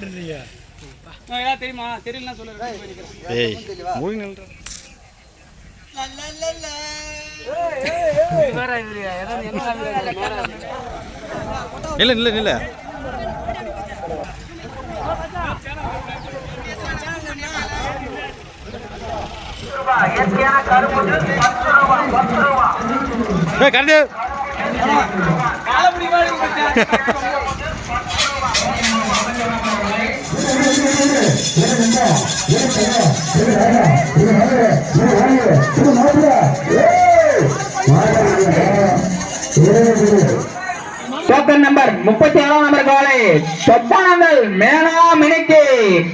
மாட்டேன்றீங்க தெரியுமா? தெரியலன்னா சொல்லுறேன் நில்ல நில்ல நில்ல. டோக்கன் நம்பர் முப்பத்தி ஏழாம் நம்பர் காலை சொப்பானங்கள் மேனா மினிக்கு.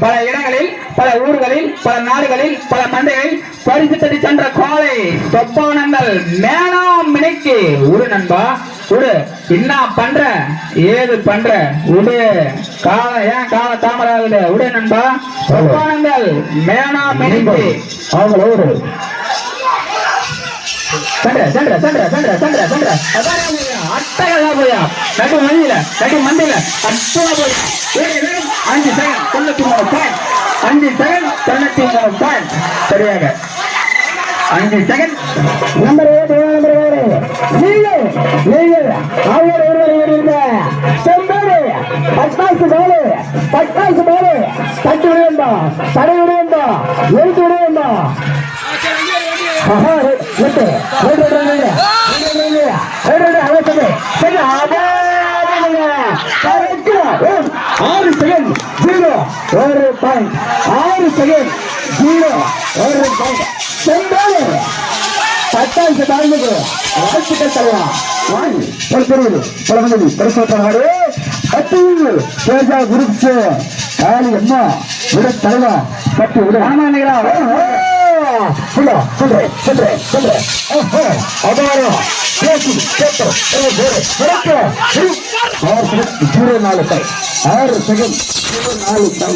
பல இடங்களில் பல ஊர்களில் பல நாடுகளில் பல மந்தைகளில் பரிசு தட்டி சென்ற காலை சொப்பானங்கள் மேனா மினிக்கு. ஒரு நண்பா உடு என்ன பண்ற ஏது பண்ற உடு கால ஏன் கால தாமராகுது உடு நண்பா. சொப்பானங்கள் மேனா மினிக்கு. அவங்கள ஊரு சண்டை சண்டை சண்டை சண்டை சண்டை சண்டை அட்டகலா போயா? நடு மந்தியில நடு மந்தியில அட்டகலா போயா? அஞ்சு செகண்ட் தொண்ணூத்தி மூணு பாயிண்ட் அஞ்சு செகண்ட் தொண்ணூத்தி மூணு பாயிண்ட் சரியாக. அஞ்சு செகண்ட் நம்பர் ஏழு நீங்கள் நீங்கள் அவங்க ஒருவர் இருந்த. செம்பேடு பட்டாசு பாலு பட்டாசு பாலு தட்டு விடுவேண்டா தடை விடுவேண்டா எழுத்து விடுவேண்டா ஆறு செகண்ட் ஜீரோ ஒரு பாயிண்ட் ஆறு செகண்ட் ஜீரோ ஒரு பாயிண்ட் சென்றாலே పట్టాల్సి దానికి రాజు కట్టాలా వాణి పలుపురులు పలమంది పరుసోతున్నాడు అతి తేజ గురుప్స్ కాలి అమ్మ విడ తలవ పట్టు విడ రామానిగా சுண்டா சுண்டே சுண்டே சுண்டே அபாரா பேசி கேட்டு ஜீரோ நாலு கை ஆறு செகண்ட் ஜீரோ நாலு கை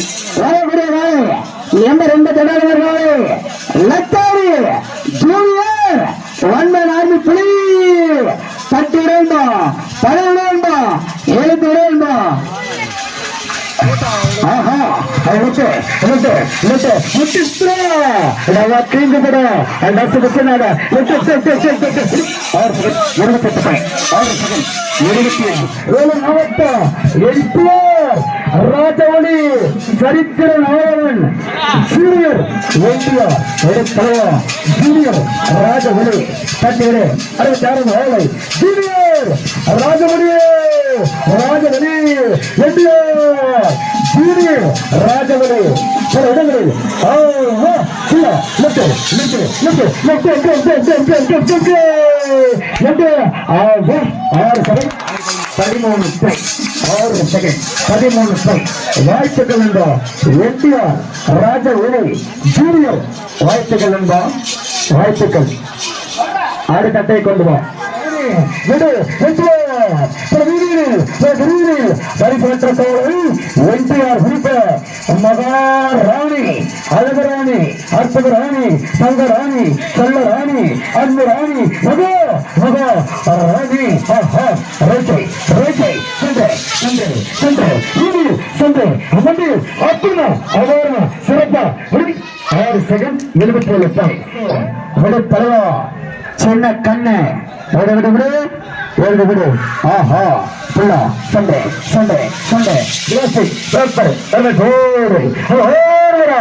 எண்ப ரெண்டு தொடாதவர்களே லத்தாரி ஜூனியர் ஒன் மேன் ஆர்மி புலி தட்டி விட வேண்டும் பழம் எழுத்து விட ஆஹா அவனுக்கு உனக்கு உனக்கு முட்டிஸ்தா நல்லா தீங்கு படம் நசு புசனாட இருபத்தெட்டு பாய் ஆறு செகண்ட் இருபத்தி ஏழு. நாற்பத்தா எட்டு ராஜவணி சரித்திர நாராயணன் சீனியர் ஒன்றியா எடுத்தலையா ஜூனியர் ராஜவணி தண்ணீர் அறுபத்தி ஆறு ஜூனியர் ராஜவணியே ராஜவலி எம்பியோ ஜீவி ராஜவலி சில இடங்களில் பதிமூணு ஆறு செகண்ட் பதிமூணு வாழ்த்துக்கள் என்பா எம்ஜிஆர் ராஜவலி ஜூனியோ வாழ்த்துக்கள் என்பா வாழ்த்துக்கள் அடுத்த அட்டை கொண்டு வா விடு பிரவீன் வீரர்கள் வீரர்கள் சரிபற்ற தோழர்கள் என்டிஆர் குறிப்ப மகாராணி அழகராணி அற்புத ராணி தங்க ராணி செல்ல ராணி அன்பு ராணி மகா மகா ராணி ரேச்சை ரேச்சை சென்று சென்று சென்று இனி சென்று அமர்ந்து அப்புறம் அபாரண சிறப்பா ஆறு செகண்ட் எழுபத்தி விடு விடு விடு விடு. ஆஹா. புள்ளா சண்டை சண்டை சண்டை யோசி பேப்பர் ஓடு ஓடுறா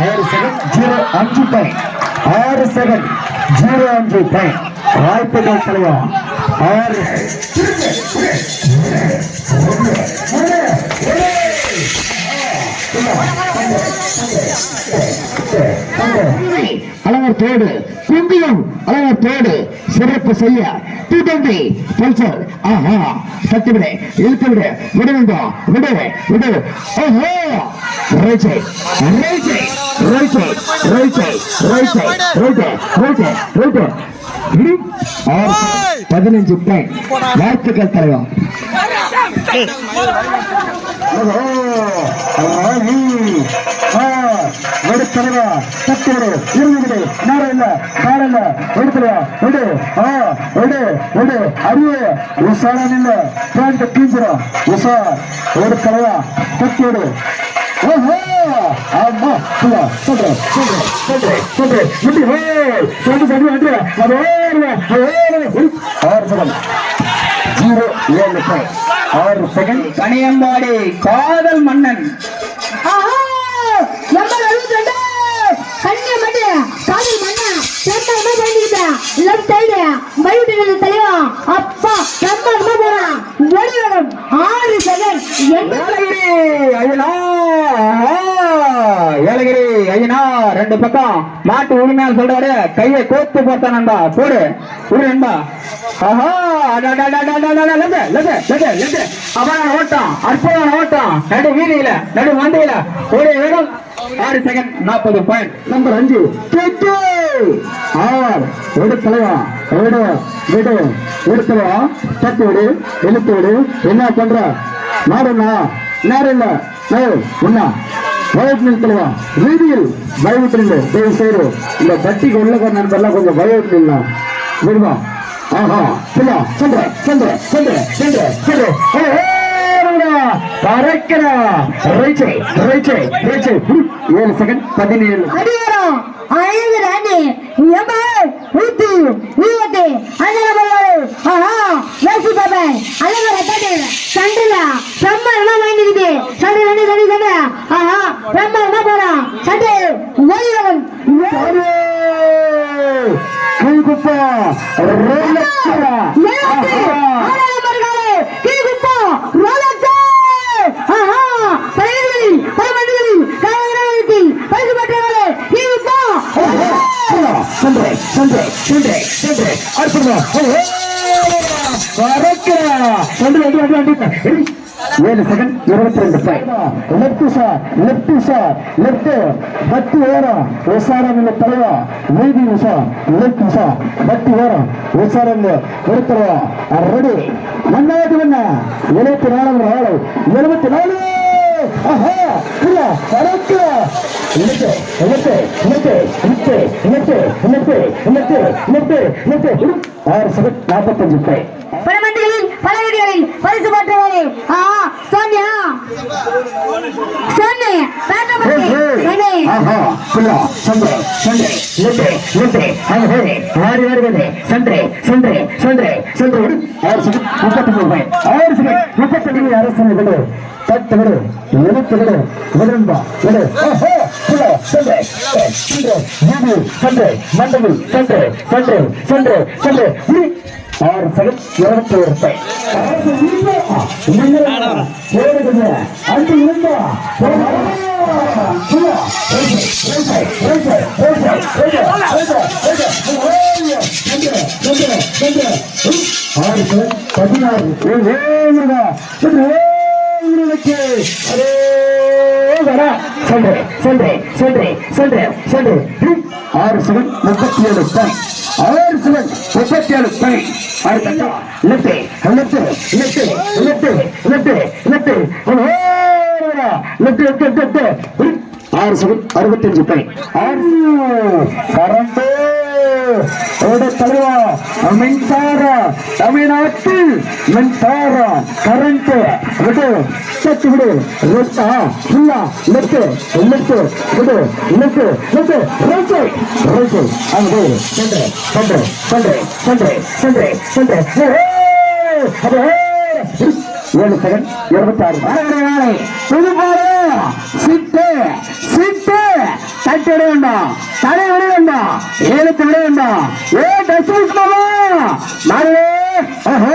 ஆறு செகண்ட் ஜீரோ அஞ்சு பாயிண்ட் ஆறு செகண்ட் ஜீரோ அஞ்சு பாயிண்ட் வாய்ப்புகள் தலைவா ஆறு அழகர் தேடு குந்தியம் அழகர் தேடு சிறப்பு செய்ய. டி டுவெண்டி பல்சர் ஆஹா. தட்டி விடு இழுத்து விடு. விட. வேண்டும் விடு விடு ஓஹோ right side right side right side right side right side right right right பதினஞ்சு வாழ்த்துக்கள் தலைவா விடு இருந்து விடு நேரம் இல்ல காரம் இல்ல எடுத்துருவா. விடு. ஆ விடு விடு. அரிய உஷாரா நில்ல. பேண்ட் கீஞ்சிரும் உஷா ஒரு தலைவா விடு ஓஹோ! ஆமா புள்ளா சொல்றேன் சொல்றேன் சொல்றேன் சொல்றேன் முட்டி ஹே சொல்லு சொல்லு வந்து அது ஆறு செகண்ட் ஜீரோ ஏழு பாயிண்ட் ஆறு செகண்ட் கனியம்பாடி காதல் மன்னன். ஆஹா! நம்பர் அறுபத்தி ரெண்டு கன்னியம்மட்டு காதல் சென்னை என்ன பண்ணிக்கிட்டேன் லெஃப்ட் சைடு மறுபடியும் தலைவா அப்பா என்ன போறான் ஒளிவரம். ஆறு செகண்ட். ஏலகிரி ஐயனா ஏலகிரி ஐயனா ரெண்டு பக்கம். மாட்டு உரிமையால் சொல்றாரு. கையை கோத்து போட்டா நண்பா. போடு. ஒரு நண்பா. ஆஹா அப்பான ஓட்டம். அற்புதமான ஓட்டம். நடு வீதியில நடு மந்தையில ஒரு வேகம். ஆறு செகண்ட் நாற்பது பாயிண்ட் நம்பர் அஞ்சு ஆர் எடுக்கலையா விடு விடு எடுக்கலையா தட்டு விடு எழுத்து விடு என்ன பண்ற? நாடுண்ணா நேரம் இல்ல. நோ உண்ணா வயோட் நிறுத்தலவா? வீதியில் வயோட் நில்லு. தயவு செய்து இந்த பட்டிக்கு உள்ள நண்பர்லாம் கொஞ்சம் வயோட் நில்லாம் விடுவா ஆஹா. சொல்ல சொல்ற சொல்ற சொல்ற சொல்ற பறக்கிறா. ரைட் ரைட் ரைட் ஏழு செகண்ட் பதினேழு. அடிவரம் ஐந்து ரன்னு. எண்பது நூத்தி இருபத்தி அஞ்சரை பதினாறு ஆஹா வேசி ஏழு செகண்ட் இருபத்தி ரெண்டு left sir left sir left. பத்து ஓரம் உசாரம் தலைவா மீதி நிமிஷா லெப்ட் நிமிஷா பத்து ஓரம் உசாரம் எடுத்துருவா ரெடி. ஒன்னாவது ஒண்ணு எழுபத்தி நாலாவது நாலு எழுபத்தி நாலு. நாற்பத்தஞ்சு போட்டிகளில் பரிசு பெற்றவரே ஆ சோனியா. Sony பேட்டபட்டி Sony. ஆஹா புல்லா சந்தே சந்தே அரசனை ஆறு செகண்ட் இருபத்தி ஒரு பதினாறு சென்று சென்று சென்று சென்று சென்று ஆறு செகண்ட் முப்பத்தி ஏழு பாயிண்ட் ஆறு செகண்ட் முப்பத்தி ஏழு பாயிண்ட் அடுத்த left left left left left left left left left ஆறு செகண்ட் அறுபத்தஞ்சு பாயிண்ட் ஆறு கரண்ட் ஓட தலைவா தமிழ்நாட்டில் மின்சார கரண்ட். விடு சத்து விடு லெஃப்டா ஃபுல்லா லெஃப்ட் லெஃப்ட் விடு லெஃப்ட் லெஃப்ட் ரைட் ரைட் அங்கே சென்று சென்று சென்று சென்று சென்று சென்று. ஏழு செகண்ட் இருபத்தி ஆறு. சிட்டு சிட்டு. தட்டு வேண்டாம். தடை விட வேண்டாம். ஏழுத்து விட வேண்டாம். ஏ டஸ்மிஸ் மாமா! மாறுவே! ஓஹோ!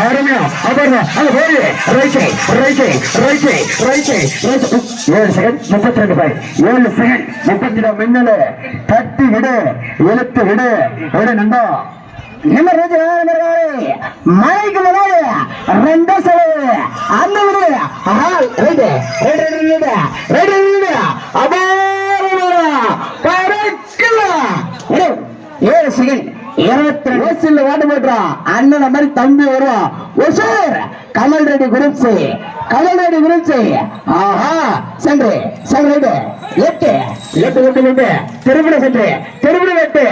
அருமையா. அபர்ணா அது போய். Right right right right right ஏழு செகண்ட் முப்பத்தி ரெண்டு பாய் ஏழு செகண்ட் முப்பத்தி ரெண்டு மின்னலு. தட்டி விடு. எழுத்து விடு. விடு நண்டா மழைக்கு முன்னாடி ரெண்டு செலவு அந்த விடு right right right right right அபாரம் ஏழு செகண்ட் இருபத்தி ரெண்டு. வாட்டு போட்டுறான் அண்ணன் மாதிரி தம்பி வருவான் ஒசூர் கமல் ரெட்டி குரூப்ஸ் கடலடி விருச்சி ஆஹா சென்று சென்று லெப்ட் லெப்ட் லெப்ட் லெப்ட் திருப்பிட சென்று திருப்பிட லெப்ட்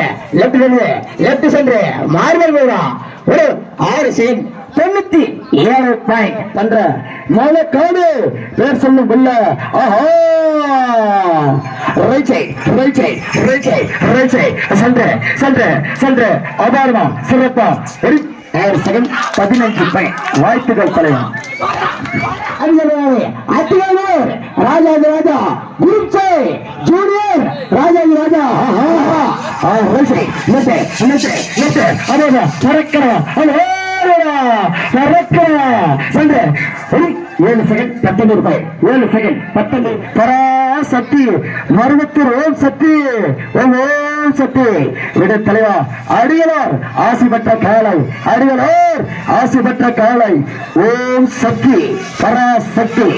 லெப்ட் சென்று லெப்ட் சென்று மார்பல் போகிறோம் ஒரு ஆறு சீன். தொண்ணூத்தி ஏழு பாயிண்ட் பண்ற மேல காடு. பேர் சொல்லும் புள்ள. ஆஹா. Right side right side right side right side சென்று சென்று சென்று. அபாரமா சிறப்பா. ஒரு ஆறு செகண்ட் பதினஞ்சு பாயிண்ட் வாழ்த்துக்கள் தலைவன் அடிக்கிறாரு அத்தியாளர் ராஜாஜி ராஜா குரூப் ஜூனியர் ராஜாஜி ராஜா ஏழு செகண்ட் பத்தொன்பது ரூபாய் ஏழு செகண்ட் பத்தொன்பது. பராசக்தி மருவத்தூர் ஓம் சக்தி. ஓம் ஓம். சக்தி விட தலைவா அடியலார் ஆசி பெற்ற காலை. அடியலார் ஆசி பெற்ற காலை. ஓம் சக்தி பராசக்தி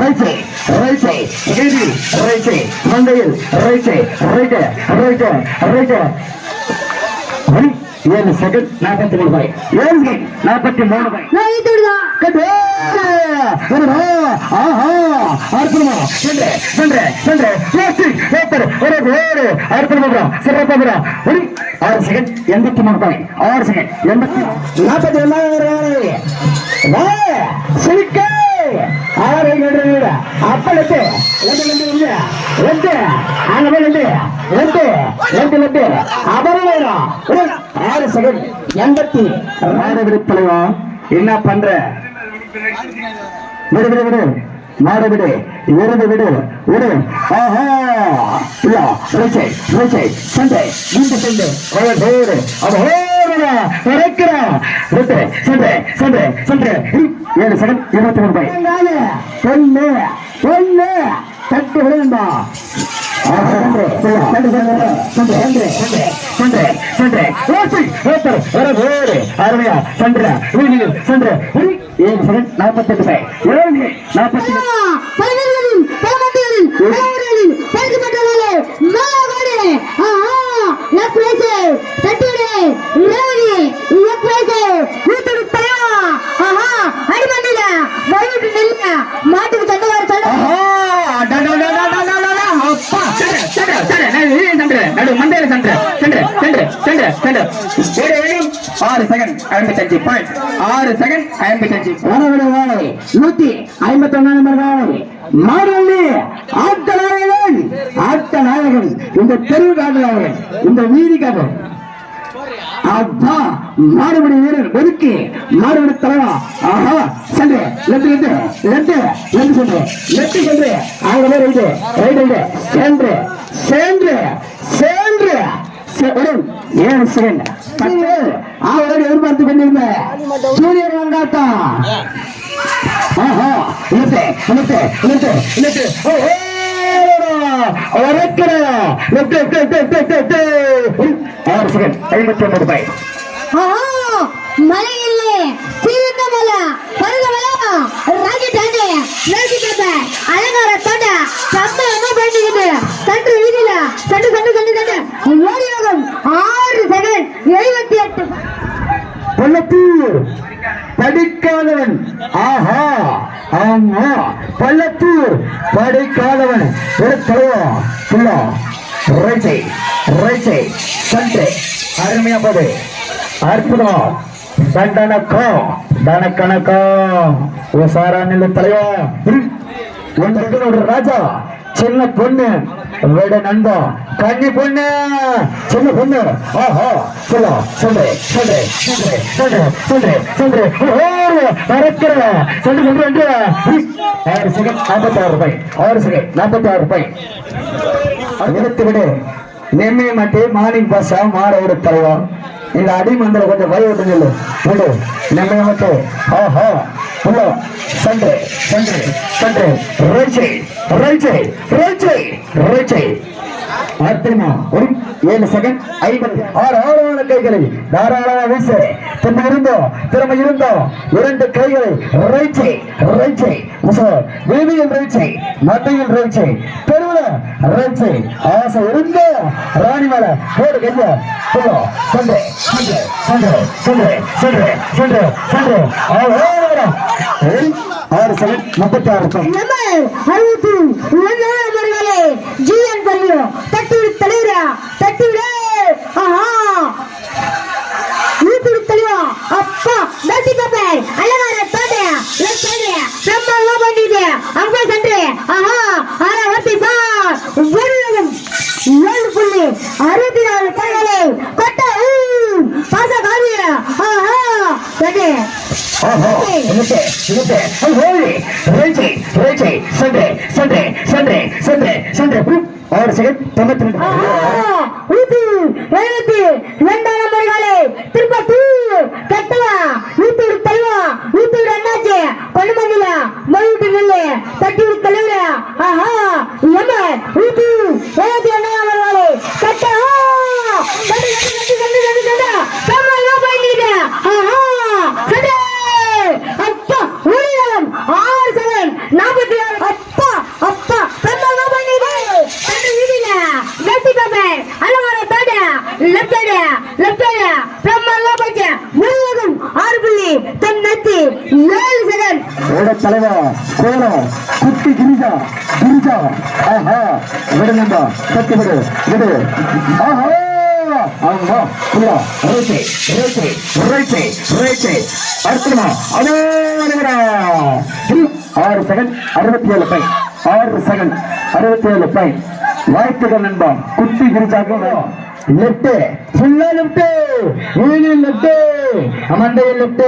ரைச்சை ரைச்சை கேடி ரைச்சை மந்தையில் ரைச்சை ரைட்டு ரைட்டு ரைட்டு ஏழு செகண்ட் நாற்பத்தி மூணு ரூபாய் ஏழு செகண்ட் நாற்பத்தி மூணு விடுதான் கட்டு. ஆஹா! அற்புதமா. சென்று சென்று சென்று. பிளாஸ்டிக் பேப்பர் ஒரு வேறு. அற்புதமா சிறப்பா bro. ஒரு ஆறு செகண்ட் எண்பத்தி மூணு பாய் ஆறு செகண்ட் எண்பத்தி நாற்பத்தி ஒன்னாவது சிரிக்க ஆறு வீடு ரெண்டு ரெண்டு ரெண்டு. ரெண்டு. ரெண்டு. ரெண்டு ரெண்டு வேணும். ஆறு செகண்ட் எண்பத்தி. ஆறு விடுப்பலைவா என்ன பண்ற? விடு விடு விடு. மாடு விடு விருது விடு விடு. ஆஹா. இல்ல ரிச்சை ரிச்சை சண்டை இந்த சண்டை. ஒரு பேரு அது ஹோரா இறக்கிறா விட்டு சண்டை சண்டை சண்டை. ஏழு செகண்ட் இருபத்தி மூணு ரூபாய் பொண்ணு பொண்ணு தட்டு விடுங்கா அருமையா சென்ற சென்ற ஏழு செகண்ட் நாற்பத்தெட்டு ரூபாய் ஏழு நாற்பத்தி பலவர்களின் பலமட்டிகளின் பலவர்களின் பரிசு பெற்றவர்களே மேலவாடு ஆஹா லெஃப்ட் ரைட் தட்டுடு ரேவதி லெஃப்ட் ரைட் ஆறு செகண்ட் நூத்தி ஐம்பத்தி நம்பர் வாழை. மாடல்லி ஆட்ட நாயகன் ஆட்ட நாயகன் இந்த தெருவு காட்டுறாயகன் இந்த வீதி காட்டு அப்பா மாடுபடி வீரர் ஒதுக்கி மாடுபடி தலைவா. ஆஹா சென்று லெட்டு லெட்டு லெட்டு லெட்டு சென்று. லெட்டு சென்று. அங்க போய் ரைட்டு ரைட்டு சென்று சென்று சென்று. ஒரு ஏழு செகண்ட் பத்து அவரோடு எதிர்பார்த்து கொண்டிருந்த ஜூனியர் வந்தாத்தா? ஆஹா இழுத்து இழுத்து இழுத்து இழுத்து. ஓ உரைக்கிற left left left left left ஆறு செகண்ட் ஐம்பத்தி ஒன்பது ரூபாய் ஆஹா மலை இல்லே. சீர்ந்த மலை பருக மலை ராக்கெட் ஆண்டு மேசி பேப்ப அலங்கார பண்ணிக்கிட்டு தட்டு வீதியில தட்டு தட்டு தட்டு தட்டு ஓடி ஆறு செகண்ட் எழுபத்தி எட்டு. பள்ளத்தூர் படிக்காதவன். ஆஹா ஆமா. பள்ளத்தூர் படிக்காதவன். ஒரு தலைவா புள்ளா அருமையா போது அற்புதம். தண்டனக்கோ தனக்கணக்கோ உசாரா நில தலைவா. உங்களுக்கு ஒரு ராஜா சின்ன பொண்ணு விட நண்பா கண்ணி பொண்ணு சின்ன பொண்ணு. ஆஹா சொல்ல சொல்லு சொல்லு சொல்லு சொல்லு சொல்லு சொல்லு. பறக்கிற சொல்லு சொல்லு என்று ஆறு செகண்ட் நாற்பத்தி ஆறு ரூபாய். ஆறு செகண்ட் நாற்பத்தி ஆறு ரூபாய். எடுத்து விடு. நெம்மிய மாட்டி மார்னிங் பஸ்ஸா மாற ஒரு தலைவா இந்த அடிமந்திர கொஞ்சம் வழி விட்டு நில்லு விடு நெம்மிய மாட்டு ஆஹா உள்ள சண்டை சண்டை சண்டை ரைச்சை ரைச்சை ரைச்சை ரைச்சை அற்புதமா ஒரு ஏழு செகண்ட் ஐம்பது. ஆறு ஆழமான கைகளை தாராளமா வீசு. திறமை இருந்தோ திறமை இருந்தோ இரண்டு கைகளை ரைச்சை ரைச்சை வீதியில் ரைச்சை மட்டையில் ரைச்சை பெருவ மேல ஆசை இருந்து ராணி மேல போடு கைய ஆறு செகண்ட் முப்பத்தி ஆறு அறுபத்தி ஜிஎன் பள்ளியோ தட்டிவிடு தலைவரா தட்டிவிடு. ஆஹா. ஊத்துடு தலைவா அப்பா பேசி பாப்பேன் அழகார தோட்டை லெஃப்ட் சைடு பிரம்மாவா பண்ணிட்டு அங்க சென்று. ஆஹா. ஆறா வட்டி பா வெள்ளம் ஏழு புள்ளி அறுபத்தி நாலு பையனை கொட்ட பாச காவிய. ஆஹா. ஹோலி சண்டே சண்டே சண்டே சண்டே சண்டே ஆறு செகண்ட் தொண்ணூத்தி ரெண்டு. ஊத்து எழுபத்தி இரண்டாம் நம்பர்களே திருப்பத்தூர் கட்டுவா. ஊத்தூர் தலைவா ஊத்தூர் அண்ணாச்சி பொன்மந்தில மொழிட்டு நில்லு தட்டியூர் தலைவரா? ஆஹா! எம்ம ஊத்து எழுபத்தி இரண்டாம் நம்பர்களே கட்டா கட்டு கட்டு கட்டு கட்டு கட்டு கட்டு கம்மல் தான் போயிட்டு ஆஹா கட்டு அப்பா ஊழியம் ஆறு செகண்ட் நாற்பத்தி ஆறு அப்பா அப்பா கம்மல் தான் போயிட்டு தட்டு வீதியில வெட்டி பாப்பேன் அலங்கார தோட லெஃப்ட் சைடு லெஃப்ட் சைடு பிரம்மாவா போச்சு முழுவதும் ஆறு புள்ளி தொண்ணூத்தி ஏழு செகண்ட் தலைவா கோலம் குட்டி கிரிஜா கிரிஜா. ஆஹா விடு நண்பா விடு விடு. ஆஹா ஆமா புள்ளா அடுத்தமா ஆறு செகண்ட் அறுபத்தி ஏழு பை ஆறு செகண்ட் அறுபத்தி ஏழு பை வாழ்த்துக்கள் நண்பா. குட்டி கிரிஜாக்கு. லெஃப்ட் ஃபுல்லா லெஃப்ட் யூனியன் மண்டையில் லெஃப்ட்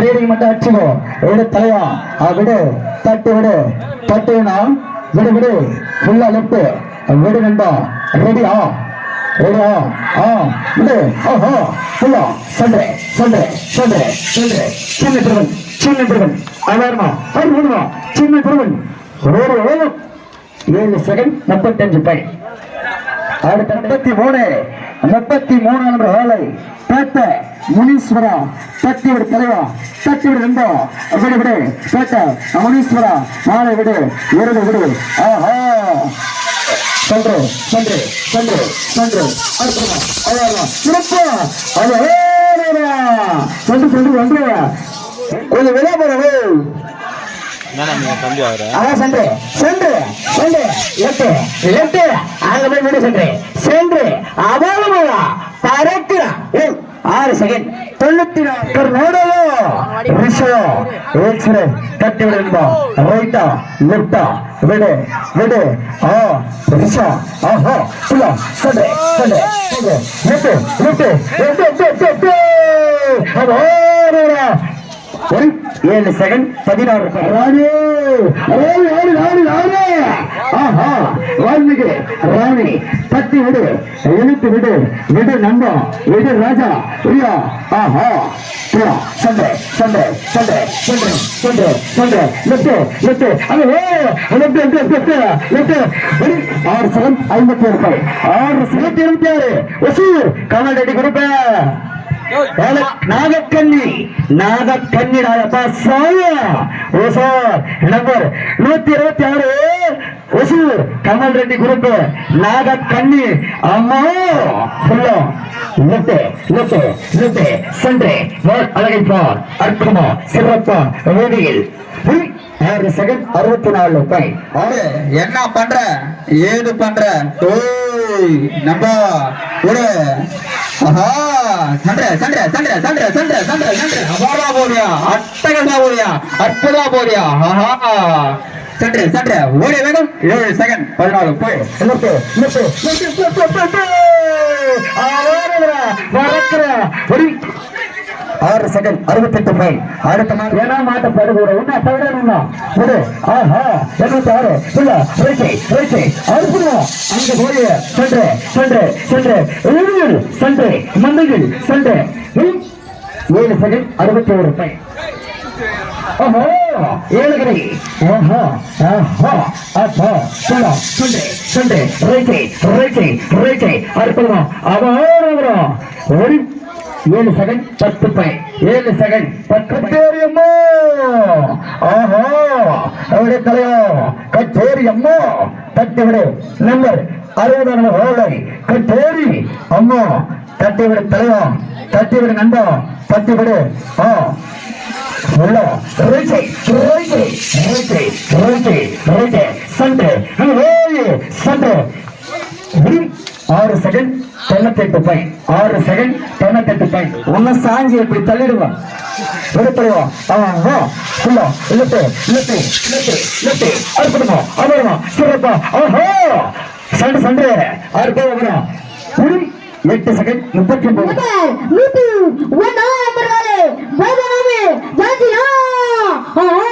ரீடிங் மட்டும் அடிச்சுக்கோ. விடு தலைவா. ஆ விடு. தட்டு விடு. தட்டுனா விடு விடு. ஃபுல்லா லெஃப்ட் விடு நண்பா ரெடி ஆ. ரெடி ஆ. ஆ விடு. ஓஹோ ஃபுல்லா சண்டே சண்டே சண்டே சண்டே. சின்ன திருவன் சின்ன திருவன். அலாரமா அது விடுவா சின்ன திருவன். ஒரு ஏழு ஏழு செகண்ட் முப்பத்தஞ்சு பை அடுத்த முப்பத்தி மூணு. முப்பத்தி மூணு நம்பர் வேலை பேட்ட முனீஸ்வரா தட்டி விடு தலைவா தட்டி விடு நண்பா விடு விடு பேட்ட முனீஸ்வரா மாலை விடு விருது விடு. ஆஹா. சென்று சென்று சென்று சென்று. அடுத்தமா அவ்வளோ சிறப்பு. அது சென்று சென்று ஒன்று கொஞ்சம் வெளியே அதான் சென்று சென்று சென்று. லெஃப்ட் லெஃப்ட் அங்க போய் சென்று. சென்று பறக்குறா ஆறு செகண்ட் தொண்ணூத்தி நாலு நோடலோ. ரிஷோ ஏக்ஸ்ரே தட்டி விடுமா ரைட்டா லெப்டா. விடு விடு. ஆ ரிஷா. ஆஹா புலா சண்டே சண்டே சென்று left left left left left ஏழு செகண்ட் பதினாறு ராஜே வால்மீகி ராணி தட்டி விடு இழுத்து விடு விடு நண்பா விடு ராஜா பிரியா ஆஹா பிரியா சண்டை சண்டை சண்டை சண்டை சண்டை சண்டை லெஃப்ட் லெஃப்ட் அது லெஃப்ட் லெஃப்ட் லெஃப்ட் லெஃப்ட் ஆறு சதம் ஐம்பத்தி ஆறு ஆறு செகண்ட் இருபத்தி ஆறு ஒசூர் கமல் ரெட்டி கொடுப்பேன். நாகக்கண்ணி. நாகக்கண்ணி ராயப்பா சாயா. ஓ சார். நம்பர் நூத்தி இருபத்தி ஆறு. ஒசூர் கமல் ரெட்டி குரூப் நாகக்கண்ணி. அம்மா. சொல்லும் லெஃப்ட் லெஃப்ட் லெஃப்ட் சென்ட்ரே வால் அற்புதமா. சிறப்பா. வேதியில். ஆறு செகண்ட் அறுபத்தி நாலு என்ன பண்ற? ஏது பண்ற? ஓய் நம்ம ஒரு ஆஹா சண்டை சண்டை சண்டை சண்டை சண்டை சண்டை சண்டை அபாரா போறியா அட்டகமா போறியா அற்புதமா போறியா ஆஹா. சண்டை சண்டை ஓடி வேணும் ஏழு செகண்ட் பதினாலு போய் வரக்குற ஆறு செகண்ட் அறுபத்தெட்டு மைல் அடுத்த மாதிரி ஏன்னா மாட்ட படுகூட தவிர தவிடணும்னா இது ஆஹா. எண்ணூத்தி ஆறு இல்ல ரைட்டை ரைட்டை அறுப்புடுவோம் அங்க போய் சென்று சென்று சென்று. எழுநூறு சென்று. மந்தைகள் சென்று. ஏழு செகண்ட் அறுபத்தி ஒரு மைல் ஓஹோ. ஏழுகிரி ஓஹோ ஆஹா. அப்பா சொல்ல சண்டே சண்டே ரைட்டை ரைட்டை ரைட்டை அற்புதமா அவரும் ஒரு ஏழு செகண்ட் பத்து பாயிண்ட் ஏழு செகண்ட் பத்து கச்சேரி அம்மா! ஆஹா! அவருடைய தலையோ கச்சேரி அம்மா! தட்டிவிடு நம்பர் அறுபதாம் ஓலை கச்சேரி அம்மா! தட்டிவிடு தலைவா தட்டிவிடு நண்பா தட்டிவிடு ஆ. உள்ள ரைட்டை ரைட்டை ரைட்டை ரைட்டை ரைட்டை சண்டை. ஏய் ஆறு செகண்ட் தொண்ணூத்தி பாயிண்ட் ஆறு செகண்ட் தொண்ணூத்தி பாயிண்ட் உன்ன சாஞ்சி எப்படி தள்ளிடுவான்? எடுத்துருவோம் அவன் வா. ஃபுல்லா இழுத்து இழுத்து இல்லட்டு இல்லட்டு அற்புதமா அமரமா சிறப்பா. ஓஹோ சண்டை சண்டை. ஆறு பேர் வரும் விடும். எட்டு செகண்ட் முப்பத்தி ஒன்பது நம்பர் நூத்தி ஒன்னாம் நம்பர் வாரு. ஜாதியா ஆஹா!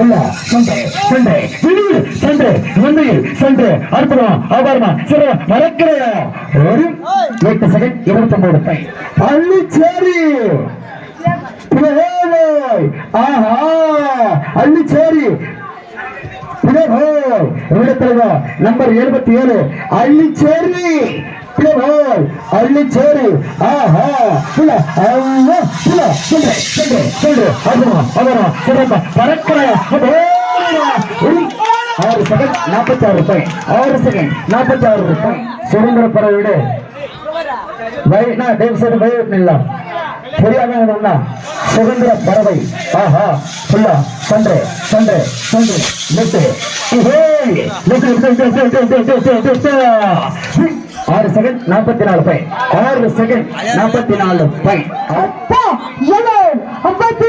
அப்பா ஃபுல்லா சண்டை சண்டை. விடு சண்டை. மந்தையில் சண்டை. அற்புதம் அபாரமா. சிற மறக்கிற ஒரு எட்டு செகண்ட் இருபத்தி ஒன்பது பை. பள்ளிச்சேரி. ஆஹா. அள்ளிச்சேரி நம்பர் எழுபத்தி ஏழு. அள்ளிச்சேரி. அள்ளிச்சேரி ஆஹா. புல அவ்வா புல சொல்றே சொல்றே சொல்றே அற்புதமா அபாரமா. சிறப்பா. பறக்கிற ஆறு செகண்ட் நாற்பத்தி ஆறு பாயிண்ட் ஆறு செகண்ட் நாற்பத்தி ஆறு பாயிண்ட் சுதந்திர பறவை நான் தயவு செய்து பயவில்லை தெரியாம ஒண்ணா சுதந்திர பறவை. ஆஹா. ஃபுல்லா சண்டை சண்டை சண்டை. நிறுத்து. ஆறு செகண்ட் நாற்பத்தி நாலு பாயிண்ட் ஆறு செகண்ட் நாற்பத்தி நாலு பாயிண்ட் அப்பா ஏழு ஐம்பத்தி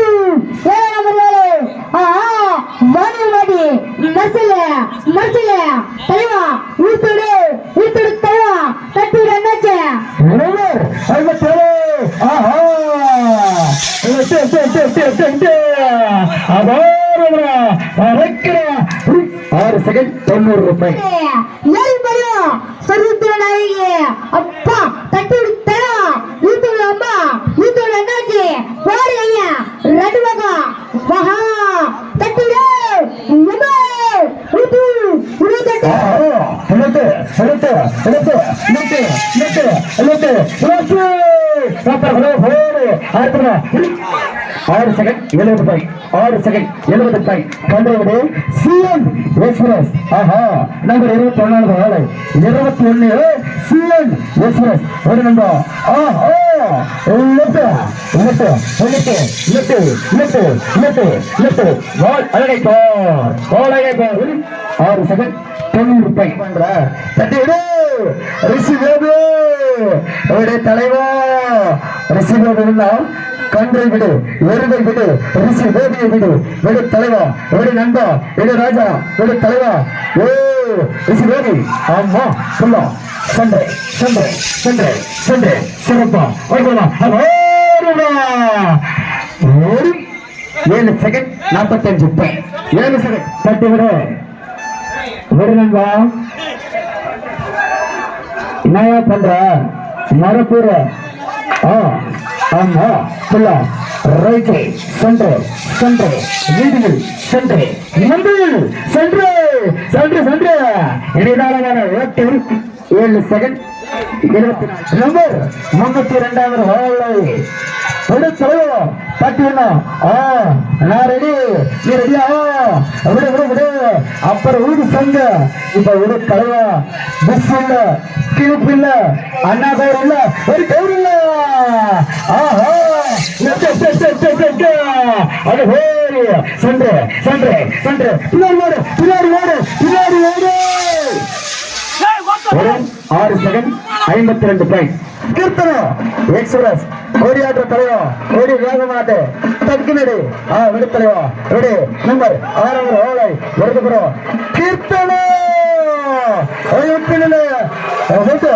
ஏழு நம்பர் ஏழு ஆஹா வாணி மாடி மசில மசில தலைவா ஊத்துடு ஊத்துடு தலைவா தட்டுடு என்னாச்சு உணவர் ஐம்பத்தேழு. ஆஹா. எட்டு, எட்டு, எட்டு, எட்டு, எட்டு, எட்டு. அபாரமா, அரைக்கிறா. ஆறு செகண்ட் தொண்ணூறு ரூபாய் ஏழு பையன் சர்வத்திர நாயகி அப்பா தட்டுடு தலைவா ஊத்துடு அம்மா ஊத்துடு என்னாச்சு போடு ஐயா ரெண்டு பக்கம் மகா தட்டுடு எம்மா ஊத்து இருபத்தெட்டு ஆஹா, இழுத்து, இழுத்து, இழுத்து, இழுத்து, இழுத்து, இழுத்து, இழுத்து. அப்புறம் போடு, போடு. அடுத்தது, இழு. ஆறு செகண்ட் எழுபது பை ஆறு செகண்ட் எழுபது பை கண்டது சிஎம் எக்ஸ்பிரஸ் ஆஹா நம்பர் இருபத்தி ஒன்னாவது வேலை இருபத்தி ஒன்னு சிஎம் எக்ஸ்பிரஸ் ஒரு நம்பர் ஆஹா இழுத்து, இழுத்து, இழுத்து, இழுத்து, இழுத்து, இழுத்து, இழுத்து. வால் அழகை பார் வால் அழகை பார் ஆறு செகண்ட் தொண்ணூறு பை பண்ற அவருடைய தலைவா. ரிஷி பேபு கன்றை விடு எருதை விடு ரிஷி பேபியை விடு. விடு தலைவா விடு நண்பா விடு ராஜா விடு தலைவா. ஓ ரிஷி பேபி ஆமா சொல்லா. சண்டை சண்டை சண்டை சண்டை சிறப்பா. ஓகேவா ஏழு செகண்ட் நாற்பத்தஞ்சு ஏழு செகண்ட் தட்டி விடு ஒரு நண்பா என்னையா பண்ற? மரப்பூர ஆ ஆமா சொல்ல. ரைட்டு சென்று சென்று வீதியில் சென்று நம்பியில் சென்று சென்று சென்று. இடைதாரமான ஓட்டில் ஏழு செகண்ட் இருபத்தி நாலு நம்பர் முன்னூத்தி ரெண்டாவது ஹோலை விடு தலைவா பாத்தீங்கன்னா ஆ நான் ரெடி நீ ரெடியா விடு விடு விடு. அப்புறம் வீடு சங்க இப்ப விடு தலைவா பஸ் இல்ல கிழிப்பு இல்ல அண்ணா கயிறு இல்ல ஒரு கயிறு இல்ல. ஆஹா. அது ஹோரி சென்று சென்று சென்று. பின்னாடி ஓடு பின்னாடி ஓடு பின்னாடி ஓடு. ஆறு செகண்ட் ஐம்பத்தி ரெண்டு பாயிண்ட் கீர்த்தனம். எக்ஸ்பிரஸ் கோடியாற்ற தலைவா. கோடி வேகமாட்டு. தக்கினடு. ஆ விடு தலைவா. விடு. நம்பர் ஆறாவது ஓலை. வருதுபுறம் கீர்த்தனம் சென்று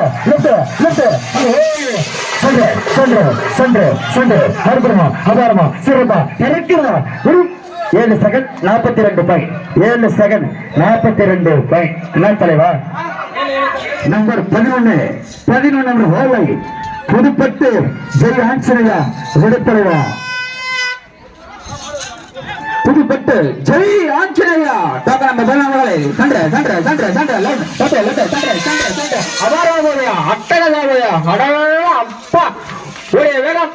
சென்று சென்று சென்று. அற்புதமா அபாரமா சிறப்பா. இறக்கிறா ஏழு செகண்ட் நாற்பத்தி ரெண்டு பாயிண்ட் ஏழு செகண்ட் நாற்பத்தி ரெண்டு பாயிண்ட் என்ன தலைவா? நம்பர் பதினொன்னு. பதினொன்று நம்பர் ஓலை புதுப்பட்டு ஜெய் ஆஞ்சனையா விடுத்தலைவா புதுப்பட்டு ஜெய் ஆஞ்சனையா டாக்டர் நம்ம பதினாலே சண்டை சண்டை சண்டை சண்டை லெஃப்ட் சண்டை லெஃப்ட் சண்டை சண்டை சண்டை அபாரமாவையா அட்டகதாவையா அடவே அப்பா. ஒரே வேகம்.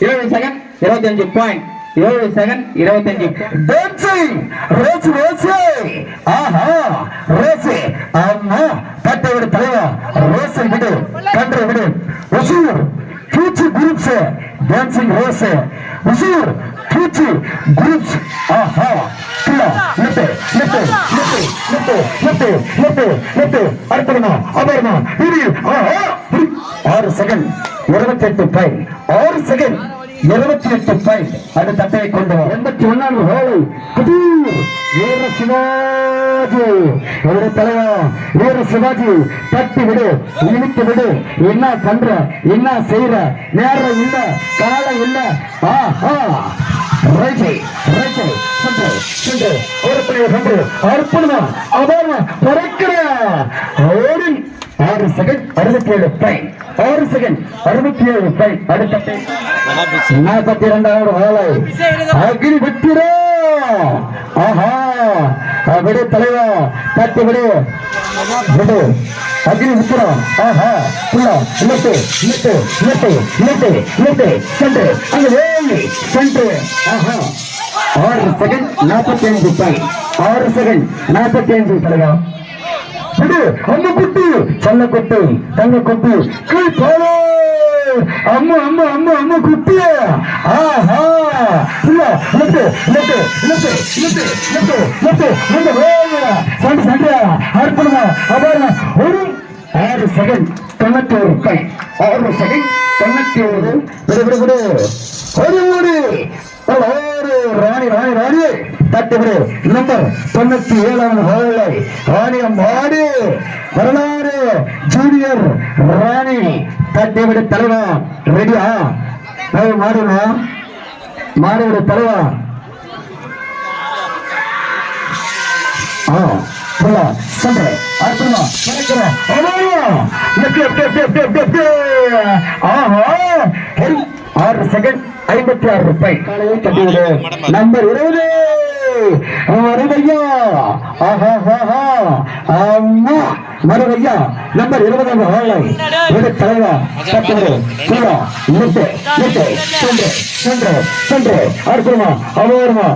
இருபது செகண்ட் இருபத்தி அஞ்சு பாயிண்ட் ஏழு செகண்ட் இருபத்தஞ்சு. டான்சிங் ரோஸ் ரோஸ் ஆஹா ரோஸ் அம்மா தட்டை விடு தலைவா. ரோஸ் விடு கன்று விடு. ஒசூர் பூச்சி குரூப்ஸ் டான்சிங் ரோஸ் ஒசூர் பூச்சி குரூப்ஸ் ஆஹா ஆஹா ஆறு செகண்ட் இருபத்தி எட்டு பை. ஆறு செகண்ட் இருபத்தி எட்டு பாயிண்ட் அது தட்டையை கொண்டு வா. எண்பத்தி ஒன்னாம் ஹோல் புதூர் வீர சிவாஜி அவருடைய தலைவர் வீர சிவாஜி தட்டி விடு இழுத்து விடு. என்ன பண்ற? என்ன செய்யற நேரம் இல்ல காலம் இல்ல. ஆஹா. ஒரு பிள்ளைய சென்று அற்புதமா அபாரமா பறக்கிற. ஓடின் ஆறு செகண்ட் அறுபத்தி ஏழு பாயிண்ட் ஆறு செகண்ட் அறுபத்தி ஏழு பாயிண்ட் அடுத்த நாற்பத்தி இரண்டாவது வேலை அக்னி வித்திரோ ஆஹா! விடு தலைவா தட்டு விடு. விடு. அக்னி வித்திரம் ஆஹா! புள்ள இல்லட்டு இல்லட்டு இல்லட்டு இல்லட்டு இல்லட்டு சென்று. அங்க வேலி சென்று. ஆஹா! ஆறு செகண்ட் நாற்பத்தி ஐந்து பாயிண்ட் ஆறு செகண்ட் நாற்பத்தி ஐந்து தலைவா. விடு அம்மு குட்டி செல்ல குட்டி தங்க குட்டி. கீழ் போலே அம்மு அம்மு அம்மு அம்மா குட்டி. ஆஹா. இல்ல left left left left left left இந்த வேல சண்டை சண்டை. அர்ப்பணமா அபாரமா ஒரு ஆறு செகண்ட் தொண்ணூத்தி ஒரு கை ஆறு செகண்ட் தொண்ணூத்தி ஒரு விடு விடு விடு. ஒரு ஒரு. ராணி ராணி ராணி. தட்டுகிறேன் நம்பர் தொண்ணூத்தி ஏழாம் ஹோலை ஆலயம் ஆடு. வரலாறு ஜூனியர் ராணி. தட்டிவிட தலைவா. ரெடியா மாடுமா மாடுவிட தலைவா. ஆ புல்லா சண்டை அற்புதமா கிடைக்கிறோம் எப்படி எப்படி எப்படி எப்படி எப்படி எப்படி ஆஹா. ஆறு செகண்ட் ஐம்பத்தி ஆறு ரூபாய். நம்பர் இருபது. வருகையா ஆமா வருகையா நம்பர் இருபதாம் ஆளை ஒரு தலைவர் சட்டங்கள் கூட முட்டு முட்டு சென்று சென்று சென்று. அற்புதமா அபூர்வமா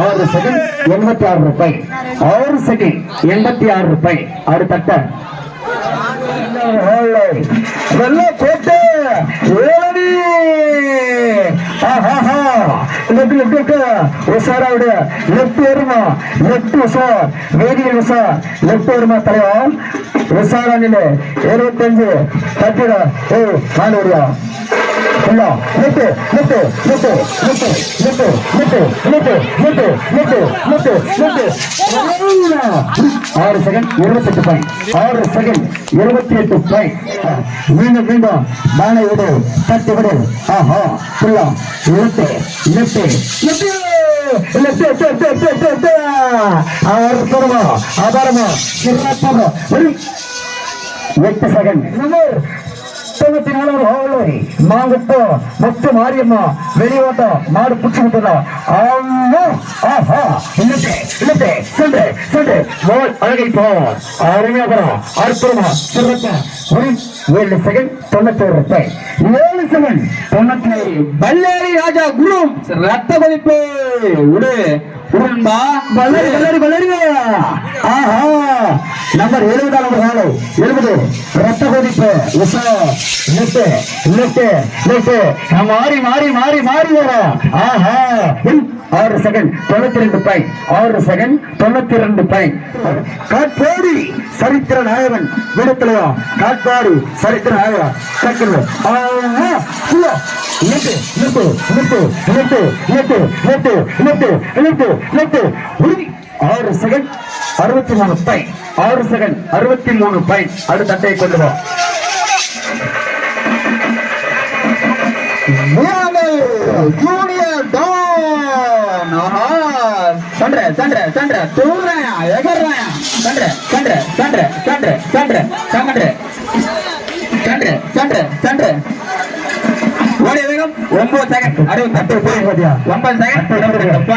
ஆறு செகண்ட் எண்பத்தி ஆறு ரூபாய். ஆறு செகண்ட் எண்பத்தி ஆறு ரூபாய் அடுத்தட்ட வெள்ள கோட்டை லெஃப்ட் லெஃப்ட் லெஃப்ட் உஷாரா விடு லெஃப்ட் வருமா? லெஃப்ட் உஷார் வேதியில் உஷார் லெஃப்ட் வருமா தலைவா? உஷாரா நிலை இருபத்தஞ்சு ஏ நாலு இல்ல நிட்டு நிட்டு நிட்டு நிட்டு நிட்டு நிட்டு நிட்டு நிட்டு நிட்டு நிட்டு நிட்டு ஆறு செகண்ட் இருபத்தெட்டு பாயிண்ட் ஆறு செகண்ட் இருபத்தி எட்டு பாயிண்ட் மீண்டும் மீண்டும் பானை விடு தட்டி விடு ஆஹா புல்லா நிறுத்து நிறுத்து நிறுத்து அற்புதமா ஆதாரமா சிறப்பாக ஒரு எட்டு செகண்ட் தொண்ணூத்தி நாலாவது ஹோலை மாங்குப்போ முத்து மாரியம்மா வெளியோட்டம் மாடு புடிச்சு விட்டுறோம் அம்மா ஆஹா இல்லட்டு இல்லட்டு சென்று அழகை போ அருமையா போறோம் அற்புதமா. சிறப்பா. ஒரு ஏழு செகண்ட் தொண்ணூத்தி ரூபாய். ஏழு செகண்ட் தொண்ணூத்தி பல்லேரி ராஜா குரு. ரத்த கொதிப்பு. விடு. உடன்பா வளரி வளரி வளரி ஆஹா. நம்பர் எழுபதாம் நம்பர் நாலு எழுபது. ரத்த கொதிப்பு. உஷா. லெஃப்ட் லெஃப்ட் லெஃப்ட் மாறி மாறி மாறி மாறி வர. ஆஹா. ஆறு செகண்ட் தொண்ணூத்தி ரெண்டு பாயிண்ட் ஆறு செகண்ட் தொண்ணூத்தி ரெண்டு பாயிண்ட் காட்பாடி சரித்திர நாயகன் விடத்திலையா காட்பாடி சரித்திர நாயகன். கற்கிறது ஆஹா புல்லா. Left left left left left left left ஆறு செகண்ட் அறுபத்தி மூணு பாயிண்ட் ஆறு செகண்ட் அறுபத்தி மூணு பாயிண்ட் அடுத்த அட்டையை கொண்டு வா. ஜூனியர் தண்ட தூடுறாயா எகர்றாயா தண்ட தண்ட தண்ட தண்ட தண்ட தங்கண்ட தண்ட தண்ட தண்ட ஓடிய வேகம் ஒன்பது செகண்ட் அறுபத்தெட்டு. ஒன்பது செகண்ட்